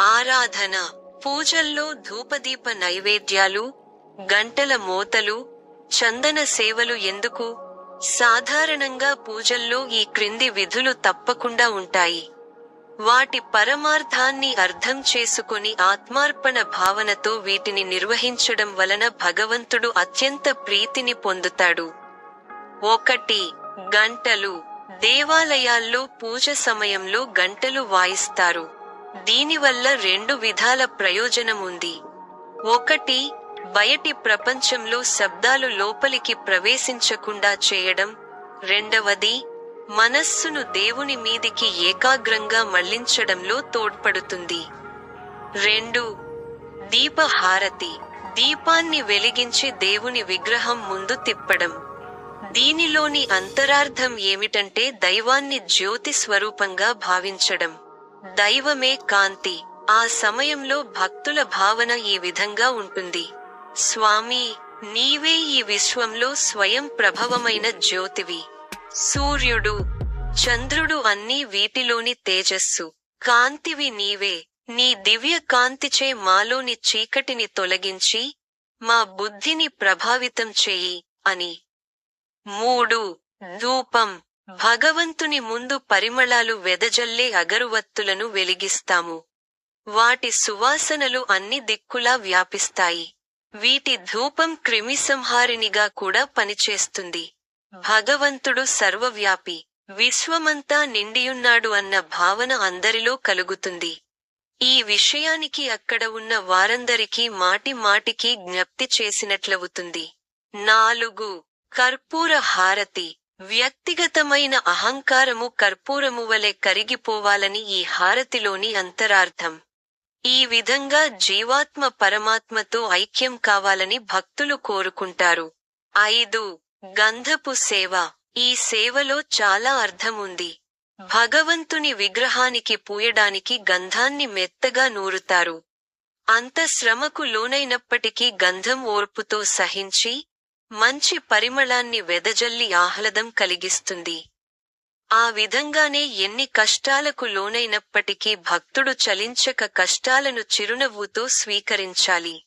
ఆరాధన పూజల్లో ధూపదీప నైవేద్యాలు గంటల మోతలు చందన సేవలు ఎందుకు? సాధారణంగా పూజల్లో ఈ క్రింది విధులు తప్పకుండా ఉంటాయి. వాటి పరమార్థాన్ని అర్థం చేసుకుని ఆత్మార్పణ భావనతో వీటిని నిర్వహించడం వలన భగవంతుడు అత్యంత ప్రీతిని పొందుతాడు. ఒకటి గంటలు. దేవాలయాల్లో పూజ సమయంలో గంటలు వాయిస్తారు. దీనివల్ల రెండు విధాల ప్రయోజనం ఉంది ఒకటి బయటి ప్రపంచంలో శబ్దాలు లోపలికి ప్రవేశించకుండా చేయడం. రెండవది మనస్సును దేవుని మీదికి ఏకాగ్రంగా మళ్ళించడంలో తోడ్పడుతుంది. రెండు దీపహారతి దీపాన్ని వెలిగించి దేవుని విగ్రహం ముందు తిప్పడం. దీనిలోని అంతరార్థం ఏమిటంటే దైవాన్ని జ్యోతి స్వరూపంగా భావించడం. దైవమే కాంతి. ఆ సమయంలో భక్తుల భావన ఈ విధంగా ఉంటుంది. స్వామి నీవే ఈ విశ్వంలో స్వయం ప్రభవమైన జ్యోతివి. సూర్యుడు చంద్రుడు అన్నీ వీటిలోని తేజస్సు. కాంతివి నీవే. నీ దివ్య కాంతిచే మాలోని చీకటిని తొలగించి మా బుద్ధిని ప్రభావితం చేయి అని. మూడు ధూపం. భగవంతుని ముందు పరిమళాలు వెదజల్లే అగరువత్తులను వెలిగిస్తాము. వాటి సువాసనలు అన్ని దిక్కులా వ్యాపిస్తాయి. వీటి ధూపం క్రిమిసంహారినిగా కూడా పనిచేస్తుంది. భగవంతుడు సర్వవ్యాపి విశ్వమంతా నిండియున్నాడు అన్న భావన అందరిలో కలుగుతుంది. ఈ విషయానికి అక్కడ ఉన్న వారందరికీ మాటి మాటికి జ్ఞప్తి చేసినట్లవుతుంది. నాలుగు కర్పూర హారతి. వ్యక్తిగతమైన అహంకారము కర్పూరము వలె కరిగిపోవాలని ఈ హారతిలోని అంతరార్థం. ఈ విధంగా జీవాత్మ పరమాత్మతో ఐక్యం కావాలని భక్తులు కోరుకుంటారు. ఐదు. గంధపు సేవ. ఈ సేవలో చాలా అర్థముంది. ఉంది భగవంతుని విగ్రహానికి పూయడానికి గంధాన్ని మెత్తగా నూరుతారు. అంత శ్రమకు లోనైనప్పటికీ గంధం ఓర్పుతో సహించి మంచి పరిమళాన్ని వెదజల్లి ఆహ్లాదం కలిగిస్తుంది. ఆ విధంగానే ఎన్ని కష్టాలకు లోనైనప్పటికీ భక్తుడు చలించక కష్టాలను చిరునవ్వుతో స్వీకరించాలి.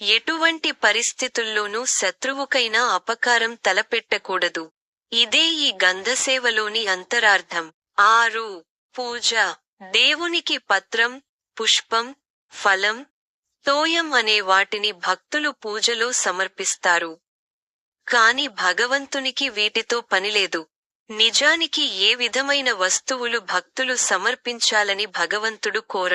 ఎటువంటి పరిస్థితుల్లోనూ శత్రువుకైనా అపకారం తలపెట్టకూడదు. ఇదే ఈ గంధసేవలోని అంతరార్థం. ఆరు పూజ. దేవునికి పత్రం పుష్పం ఫలం తోయం అనే వాటిని భక్తులు పూజలో సమర్పిస్తారు. కాని భగవంతునికి వీటితో పనిలేదు నిజానికి ఏ విధమైన వస్తువులు భక్తులు సమర్పించాలని భగవంతుడు కోర